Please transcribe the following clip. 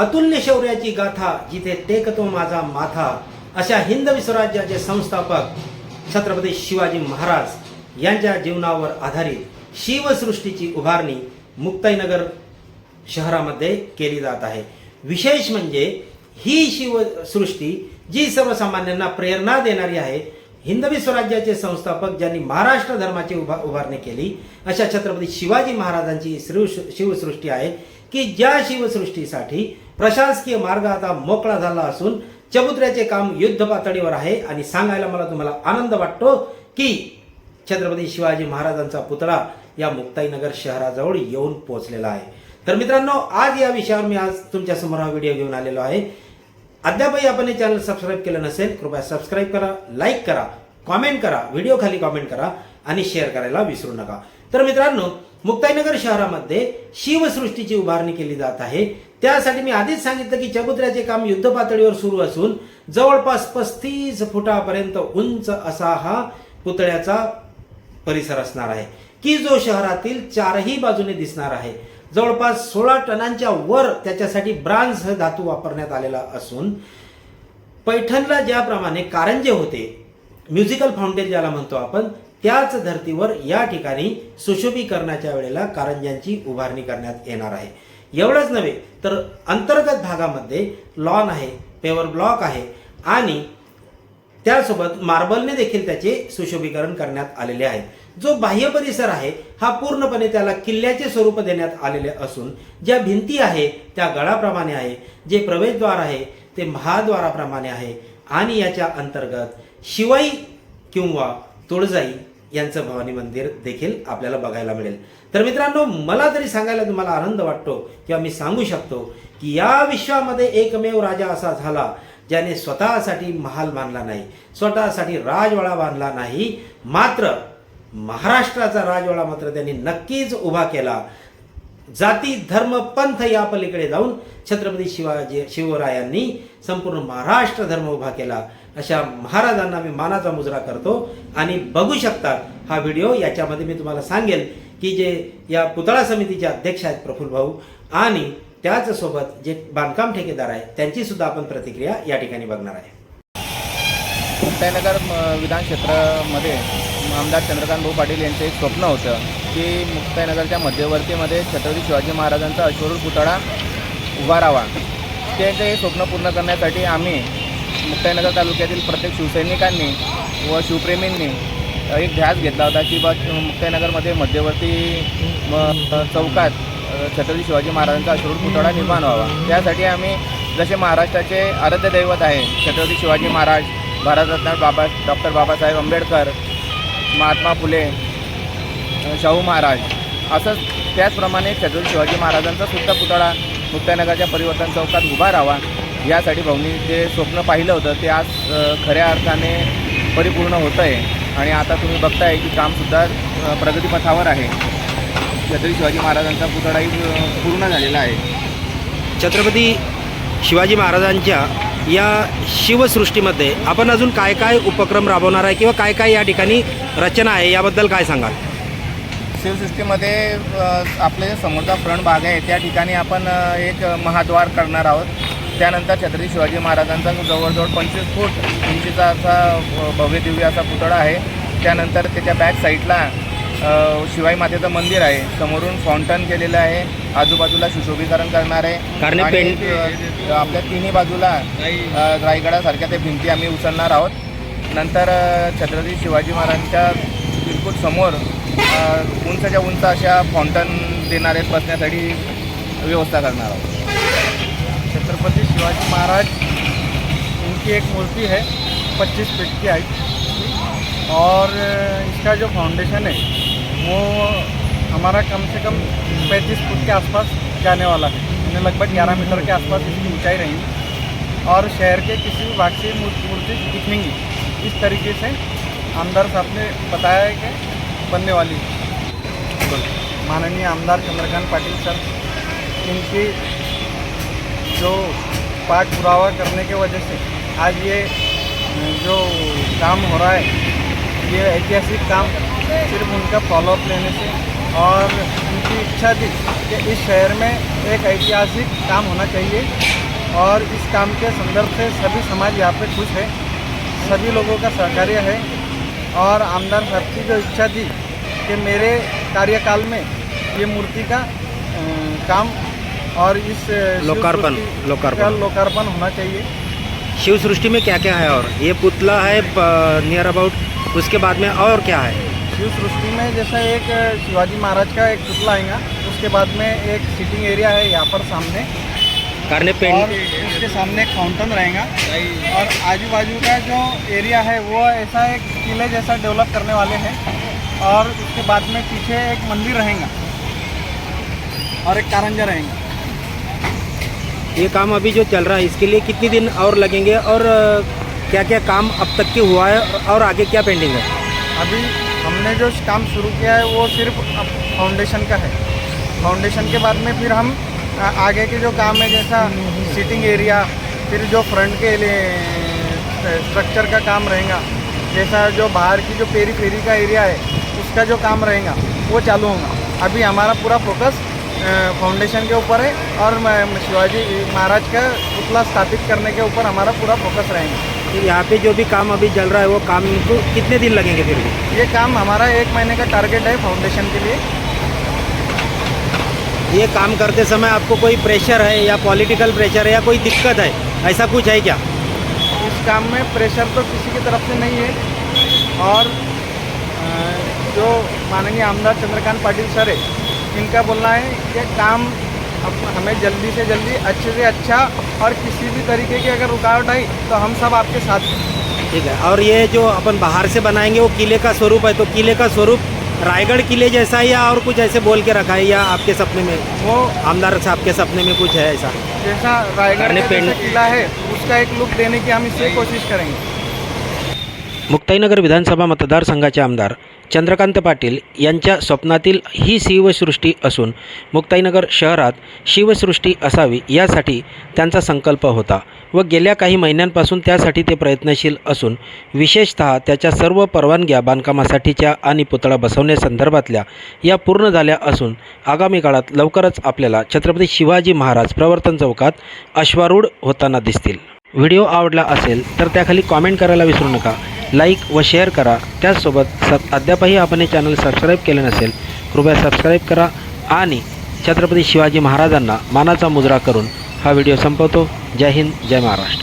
अतुल्य शौर्याची गाथा जिथे टेकतो माझा माथा अशा हिंद विश्वराज्याचे संस्थापक छत्रपती शिवाजी महाराज यांच्या जीवनावर आधारित शिवसृष्टीची उभारणी मुक्ताईनगर शहरामध्ये केली जात आहे. विशेष म्हणजे ही शिवसृष्टी जी सर्वसामान्यांना प्रेरणा देणारी आहे हिंदवी स्वराज्याचे संस्थापक ज्यांनी महाराष्ट्र धर्माची उभा उभारणी केली अशा छत्रपती शिवाजी महाराजांची श्री शिवसृष्टी आहे की ज्या शिवसृष्टीसाठी प्रशासकीय मार्ग आता मोकळा झाला असून चबुत्र्याचे काम युद्ध पातळीवर आहे आणि सांगायला मला तुम्हाला आनंद वाटतो की छत्रपती शिवाजी महाराजांचा पुतळा या मुक्ताईनगर शहराजवळ येऊन पोहोचलेला आहे. तर मित्रांनो आज या विषयावर मी आज तुमच्यासमोर हा व्हिडिओ घेऊन आलेलो आहे. अद्यापही आपण हे चॅनल सबस्क्राईब केलं नसेल कृपया सबस्क्राईब करा लाईक करा कॉमेंट करा व्हिडिओ खाली कॉमेंट करा. आणि शेअर करायला विसरू नका. तर मित्रांनो मुक्ताईनगर शहरामध्ये शिवसृष्टीची उभारणी केली जात आहे. त्यासाठी मी आधीच सांगितलं की चबुत्र्याचे काम युद्ध पातळीवर सुरू असून जवळपास पस्तीस फुटापर्यंत उंच असा हा पुतळ्याचा परिसर असणार आहे. की जो शहरातील चारही बाजूने दिसणार आहे. जवळपास सोळा टनांच्या वर त्याच्यासाठी ब्रांझ धातू वापरण्यात आलेला असून पैठणला ज्याप्रमाणे कारंजे होते म्युझिकल फाउंटेन ज्याला म्हणतो आपण त्याच धर्तीवर या ठिकाणी सुशोभीकरणाच्या वेळेला कारंज्यांची उभारणी करण्यात येणार आहे. एवढंच नव्हे तर अंतर्गत भागामध्ये लॉन आहे पेवर ब्लॉक आहे आणि त्यासोबत मार्बलने देखील त्याचे सुशोभीकरण करण्यात आलेले आहे. जो बाह्य परिसर आहे हा पूर्णपणे त्याला किल्ल्याचे स्वरूप देण्यात आलेले असून ज्या भिंती आहे त्या गळाप्रमाणे आहे जे प्रवेशद्वार आहे ते महाद्वाराप्रमाणे आहे आणि याच्या अंतर्गत शिवाई किंवा तुळजाई यांचं भवानी मंदिर देखील आपल्याला बघायला मिळेल. तर मित्रांनो मला तरी सांगायला तुम्हाला आनंद वाटतो किंवा मी सांगू शकतो की या विश्वामध्ये एकमेव राजा असा झाला ज्याने स्वतःसाठी महाल बांधला नाही स्वतःसाठी राजवाडा बांधला नाही. मात्र महाराष्ट्राचा राजवाडा मात्र त्यांनी नक्कीच उभा केला. जाती धर्म पंथ या पलीकडे जाऊन छत्रपती शिवाजी शिवरायांनी संपूर्ण महाराष्ट्र धर्म उभा केला. अशा महाराजांना मी मानाचा मुजरा करतो. आणि बघू शकतात हा व्हिडिओ याच्यामध्ये मी तुम्हाला सांगेल की जे या पुतळा समितीचे अध्यक्ष आहेत प्रफुल्ल भाऊ आणि त्याचसोबत जे बांधकाम ठेकेदार आहेत त्यांची सुद्धा आपण प्रतिक्रिया या ठिकाणी बघणार आहे. मुक्ताईनगर म- विधान क्षेत्रामध्ये आमदार चंद्रकांत भाऊ पाटील यांचं एक स्वप्न होतं की मुक्ताईनगरच्या मध्यवर्तीमध्ये छत्रपती शिवाजी महाराजांचा अश्वरूढ पुतळा उभा त्यांचं हे स्वप्न पूर्ण करण्यासाठी आम्ही मुक्ताईनगर तालुक्यातील प्रत्येक शिवसैनिकांनी व शिवप्रेमींनी एक ध्यास घेतला होता की बा मुक्ताईनगरमध्ये मध्यवर्ती चौकात छत्रपती शिवाजी महाराजांचा अश्वरूढ पुतळा निर्माण व्हावा. त्यासाठी आम्ही जसे महाराष्ट्राचे आराध्य दैवत आहे छत्रपती शिवाजी महाराज भारतरत्न बाबा डॉक्टर बाबासाहेब आंबेडकर महात्मा फुले शाहू महाराज असंच त्याचप्रमाणे छत्रपती शिवाजी महाराजांचा सुद्धा पुतळा मुक्तानगरच्या परिवर्तन चौकात उभा राहावा. यासाठी भाऊनी जे स्वप्न पाहिलं होतं ते आज खऱ्या अर्थाने परिपूर्ण होतं आहे आणि आता तुम्ही बघताय की कामसुद्धा प्रगतीपथावर आहे. छत्रपती शिवाजी महाराजांचा पुतळाही पूर्ण झालेला आहे. छत्रपती शिवाजी महाराजांच्या या शिवसृष्टीमध्ये आपण अजून काय काय उपक्रम राबवणार आहे किंवा काय काय या ठिकाणी रचना आहे याबद्दल काय सांगाल? शिवसृष्टीमध्ये आपले जे समोरचा फ्रंट भाग आहे त्या ठिकाणी आपण एक महाद्वार करणार आहोत. त्यानंतर छत्रपती शिवाजी महाराजांचा जवळजवळ पंचवीस फूट उंचीचा असा भव्य दिव्य असा पुतळा आहे. त्यानंतर त्याच्या बॅक साईडला शिवाई मातेचं मंदिर आहे. समोरून फाउंटन केलेलं आहे. आजूबाजूला सुशोभीकरण करणार आहे. कारण आणि, आपल्या तिन्ही बाजूला रायगडासारख्या त्या भिंती आम्ही उचलणार आहोत. नंतर छत्रपती शिवाजी महाराजांच्या बिलकुल समोर उंचच्या उंच अशा फाउंटन देणारे बसण्यासाठी व्यवस्था करणार आहोत. छत्रपति शिवाजी महाराज, इनकी एक मूर्ति है 25 फीट की हाइट। और इसका जो फाउंडेशन है, वो हमारा कम से कम 35 फुट के आसपास जाने वाला है। यानी लगभग 11 मीटर के आसपास इसकी ऊंचाई रहेगी। और शहर के किसी भी भाग से मूर्ति दिखेंगी। इस तरीके से आमदार साहब ने बताया है कि बनने वाली माननीय आमदार चंद्रकांत पाटिल सर, इनकी जो पाठ पुरावा करने के वजह से आज ये, जो काम हो रहा है, ये ऐतिहासिक काम सिर्फ़ उनका फॉलोअप लेने से और उनकी इच्छा थी कि इस शहर में एक ऐतिहासिक काम होना चाहिए और इस काम के संदर्भ से सभी समाज यहाँ पे खुश है, सभी लोगों का सहकार्य है और आमदार साहब की जो इच्छा थी कि मेरे कार्यकाल में ये मूर्ति का काम और इस लोकार्पण, लोकार्पण। लोकार्पण होना चाहिए। शिव सृष्टि में क्या क्या है और ये पुतला है नियर अबाउट उसके बाद में और क्या है? शिव सृष्टि में जैसा एक शिवाजी महाराज का एक पुतला आएगा उसके बाद में एक सिटिंग एरिया है यहाँ पर सामने। कारने और उसके सामने एक फाउंटेन रहेगा। और आजू बाजू का जो एरिया है वो ऐसा एक किले जैसा डेवलप करने वाले हैं। और उसके बाद में पीछे एक मंदिर रहेगा। और एक कारंजा रहेगा। ये काम अभी जो चल रहा है, इसके लिए कितने दिन और लगेंगे और क्या क्या काम अब तक के हुआ है और आगे क्या पेंडिंग है? अभी हमने जो काम शुरू किया है, वो सिर्फ़ फाउंडेशन का है। फाउंडेशन के बाद में फिर हम आगे के जो काम है, जैसा सीटिंग एरिया फिर जो फ्रंट के लिए स्ट्रक्चर का काम रहेगा, जैसा जो बाहर की जो पेरी फेरी का एरिया है, उसका जो काम रहेगा, वो चालू होगा। अभी हमारा पूरा फोकस फाउंडेशन के ऊपर है और शिवाजी महाराज का पुतला स्थापित करने के ऊपर हमारा पूरा फोकस रहेंगे। तो यहाँ पे जो भी काम अभी चल रहा है वो काम को कितने दिन लगेंगे फिर भी? ये काम हमारा एक महीने का टारगेट है फाउंडेशन के लिए। ये काम करते समय आपको कोई प्रेशर है या पॉलिटिकल प्रेशर है या कोई दिक्कत है? ऐसा कुछ है क्या? इस काम में प्रेशर तो किसी की तरफ़ से नहीं है। और जो माननीय आमदार चंद्रकांत पाटिल सर है इनका बोलना है कि काम अब हमें जल्दी से जल्दी अच्छे से अच्छा और किसी भी तरीके की अगर रुकावट आई तो हम सब आपके साथ ठीक है और ये जो अपन बाहर से बनाएँगे वो किले का स्वरूप है तो किले का स्वरूप रायगढ़ किले जैसा है या और कुछ ऐसे बोल के रखा है या आपके सपने में? वो आमदार साहब के सपने में कुछ है ऐसा? जैसा रायगढ़ किला है उसका एक लुक देने की हम इससे कोशिश करेंगे। मुक्ताईनगर विधानसभा मतदारसंघाचे आमदार चंद्रकांत पाटील यांच्या स्वप्नातील ही शिवसृष्टी असून मुक्ताईनगर शहरात शिवसृष्टी असावी यासाठी त्यांचा संकल्प होता व गेल्या काही महिन्यांपासून त्यासाठी ते प्रयत्नशील असून विशेषतः त्याच्या सर्व परवानग्या बांधकामासाठीच्या आणि पुतळा बसवण्यासंदर्भातल्या या पूर्ण झाल्या असून आगामी काळात लवकरच आपल्याला छत्रपती शिवाजी महाराज प्रवर्तन चौकात अश्वारूढ होताना दिसतील. व्हिडिओ आवडला असेल तर त्याखाली कॉमेंट करायला विसरू नका. लाईक व शेअर करा. त्याचसोबत सब अद्यापही आपण हे चॅनल सबस्क्राईब केले नसेल कृपया सबस्क्राईब करा आणि छत्रपती शिवाजी महाराजांना मानाचा मुजरा करून हा व्हिडिओ संपवतो. जय हिंद जय महाराष्ट्र.